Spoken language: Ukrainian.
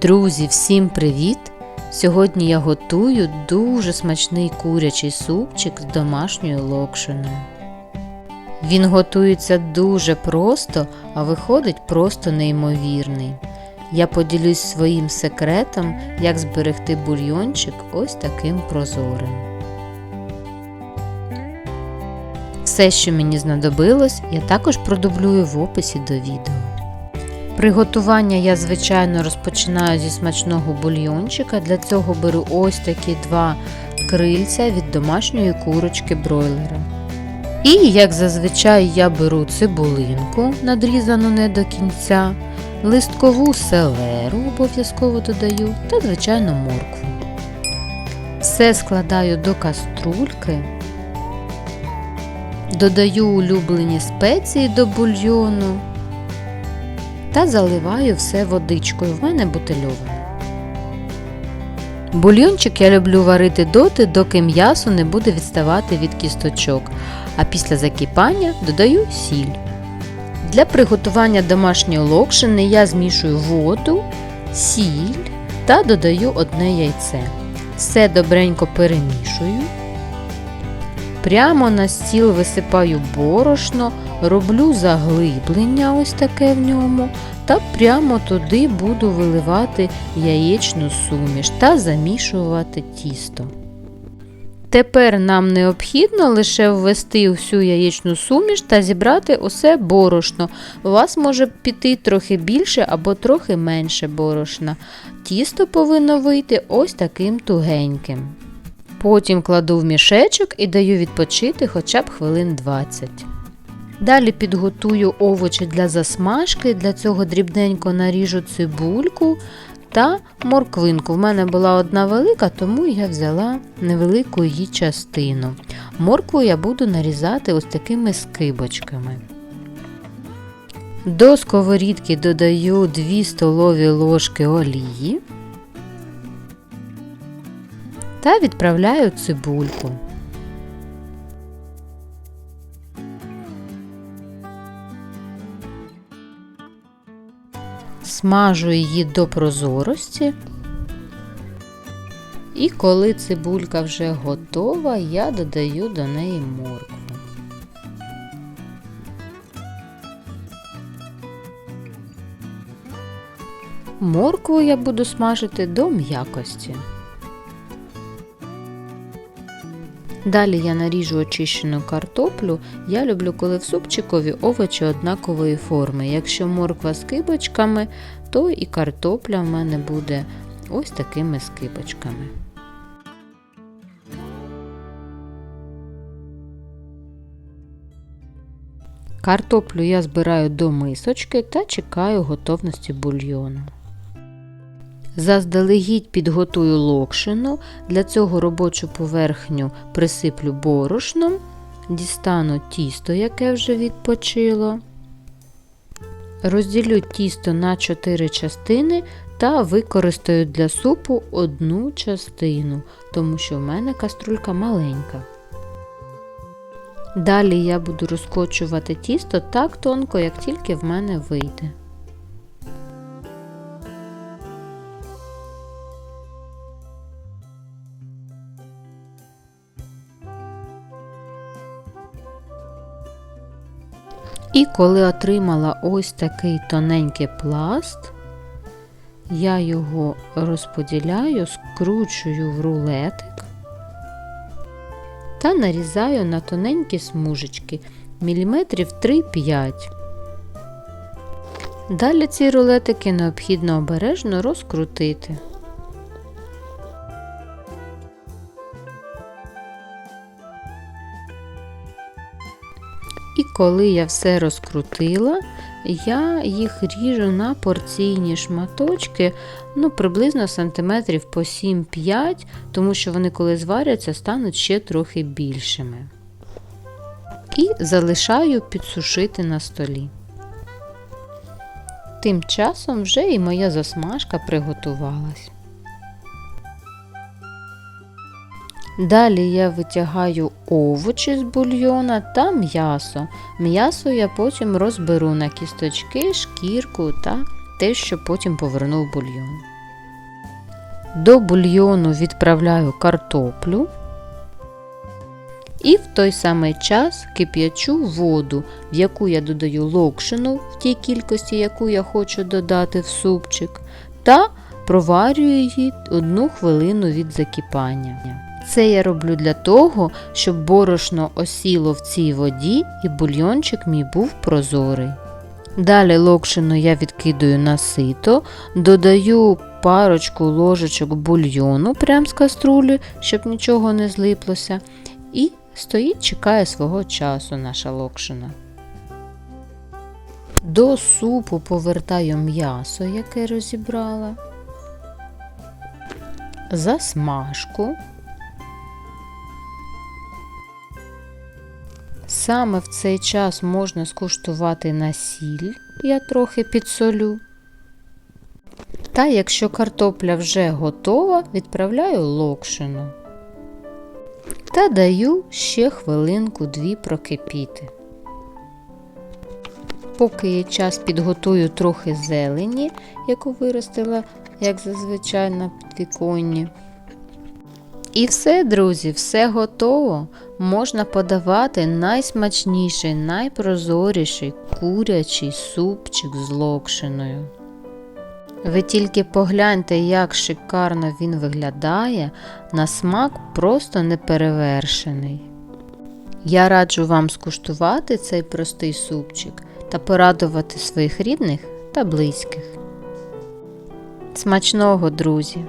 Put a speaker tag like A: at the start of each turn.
A: Друзі, всім привіт! Сьогодні я готую дуже смачний курячий супчик з домашньою локшиною. Він готується дуже просто, а виходить просто неймовірний. Я поділюсь своїм секретом, як зберегти бульйончик ось таким прозорим. Все, що мені знадобилось, я також продублюю в описі до відео. Приготування я, звичайно, розпочинаю зі смачного бульйончика. Для цього беру ось такі два крильця від домашньої курочки бройлера. І, як зазвичай, я беру цибулинку, надрізану не до кінця, листкову селеру обов'язково додаю та, звичайно, моркву. Все складаю до каструльки. Додаю улюблені спеції до бульйону та заливаю все водичкою. В мене бутильована. Бульйончик я люблю варити доти, доки м'ясо не буде відставати від кісточок, а після закипання додаю сіль. Для приготування домашньої локшини я змішую воду, сіль та додаю одне яйце. Все добренько перемішую. Прямо на стіл висипаю борошно, роблю заглиблення ось таке в ньому, та прямо туди буду виливати яєчну суміш та замішувати тісто. Тепер нам необхідно лише ввести всю яєчну суміш та зібрати усе борошно. У вас може піти трохи більше або трохи менше борошна. Тісто повинно вийти ось таким тугеньким. Потім кладу в мішечок і даю відпочити хоча б хвилин 20. Далі підготую овочі для засмажки, для цього дрібненько наріжу цибульку та морквинку. В мене була одна велика, тому я взяла невелику її частину. Моркву я буду нарізати ось такими скибочками. До сковорідки додаю 2 столові ложки олії та відправляю цибульку. Смажу її до прозорості. І коли цибулька вже готова, я додаю до неї моркву. Моркву я буду смажити до м'якості. Далі я наріжу очищену картоплю. Я люблю, коли в супчикові овочі однакової форми. Якщо морква з кибочками, то і картопля в мене буде ось такими скибочками. Картоплю я збираю до мисочки та чекаю готовності бульйону. Заздалегідь підготую локшину, для цього робочу поверхню присиплю борошном, дістану тісто, яке вже відпочило. Розділю тісто на 4 частини та використаю для супу одну частину, тому що в мене каструлька маленька. Далі я буду розкочувати тісто так тонко, як тільки в мене вийде. І коли отримала ось такий тоненький пласт, я його розподіляю, скручую в рулетик та нарізаю на тоненькі смужечки міліметрів 3-5. Далі ці рулетики необхідно обережно розкрутити. Коли я все розкрутила, я їх ріжу на порційні шматочки, ну, приблизно сантиметрів по 7-5, тому що вони, коли зваряться, стануть ще трохи більшими. І залишаю підсушити на столі. Тим часом вже і моя засмажка приготувалась. Далі я витягаю овочі з бульйона та м'ясо. М'ясо я потім розберу на кісточки, шкірку та те, що потім поверну в бульйон. До бульйону відправляю картоплю. І в той самий час кип'ячу воду, в яку я додаю локшину в тій кількості, яку я хочу додати в супчик, та проварюю її одну хвилину від закипання. Це я роблю для того, щоб борошно осіло в цій воді і бульйончик мій був прозорий. Далі локшину я відкидаю на сито, додаю парочку ложечок бульйону прямо з каструлі, щоб нічого не злиплося. І стоїть, чекає свого часу наша локшина. До супу повертаю м'ясо, яке розібрала, засмажку. Саме в цей час можна скуштувати на сіль, я трохи підсолю. Та якщо картопля вже готова, відправляю локшину та даю ще хвилинку-дві прокипіти. Поки є час підготую трохи зелені, яку виростила, як зазвичай на підвіконні. І все, друзі, все готово. Можна подавати найсмачніший, найпрозоріший курячий супчик з локшиною. Ви тільки погляньте, як шикарно він виглядає, на смак просто неперевершений. Я раджу вам скуштувати цей простий супчик та порадувати своїх рідних та близьких. Смачного, друзі!